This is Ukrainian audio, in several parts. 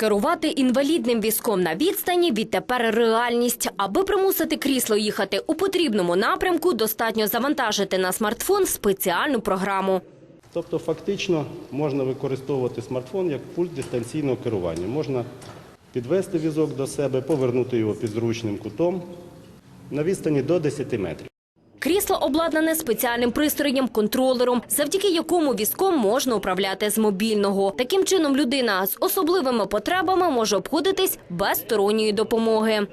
Керувати інвалідним візком на відстані відтепер реальність. Аби примусити крісло їхати у потрібному напрямку, достатньо завантажити на смартфон спеціальну програму. Тобто, фактично можна використовувати смартфон як пульт дистанційного керування. Можна підвести візок до себе, повернути його під зручним кутом на відстані до 10 метрів. Крісло обладнане спеціальним пристроєм контролером, завдяки якому візком можна управляти з мобільного. Таким чином, людина з особливими потребами може обходитись без сторонньої допомоги.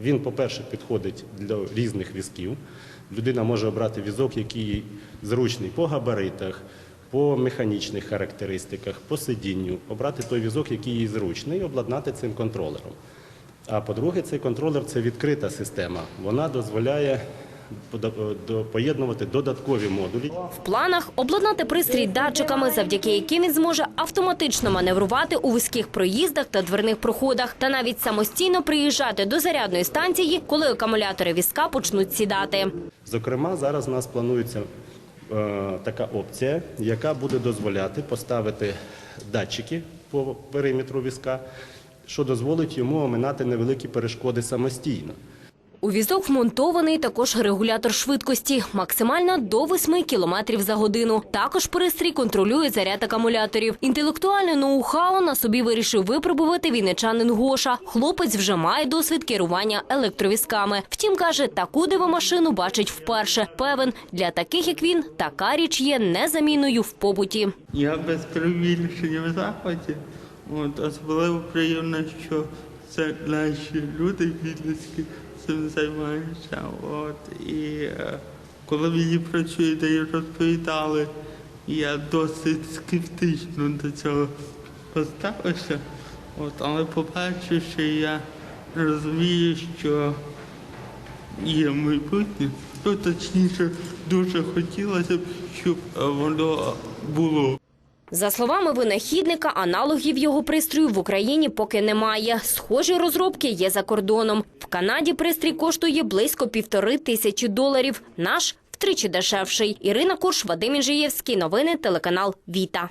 Він, по-перше, підходить для різних візків. Людина може обрати візок, який зручний по габаритах, по механічних характеристиках, по сидінню, обрати той візок, який їй зручний, і обладнати цим контролером. А по-друге, цей контролер це відкрита система. Вона дозволяє поєднувати додаткові модулі. В планах обладнати пристрій датчиками, завдяки яким він зможе автоматично маневрувати у вузьких проїздах та дверних проходах, та навіть самостійно приїжджати до зарядної станції, коли акумулятори візка почнуть сідати. Зокрема, зараз у нас планується е, така опція, яка буде дозволяти поставити датчики по периметру візка, що дозволить йому оминати невеликі перешкоди самостійно. У візок вмонтований також регулятор швидкості, максимально до 8 км за годину. Також пристрій контролює заряд акумуляторів. Інтелектуальне ноу-хау на собі вирішив випробувати вінничанин Гоша. Хлопець вже має досвід керування електровізками. Втім, каже, таку дивомашину бачить вперше. Певен, для таких як він, така річ є незамінною в побуті. Я без перебільшення в захваті. От, особливо приємно, що це наші люди підлітки цим займаються. От, і е, коли мені працюють і розповідали, я досить скептично до цього поставився. От, але побачивши, я розумію, що є майбутнє. Ну, точніше, дуже хотілося б, щоб воно було. За словами винахідника, аналогів його пристрою в Україні поки немає. Схожі розробки є за кордоном. В Канаді пристрій коштує близько півтори тисячі доларів. Наш втричі дешевший. Ірина Курш, Вадим Інжиєвський. Новини телеканал Віта.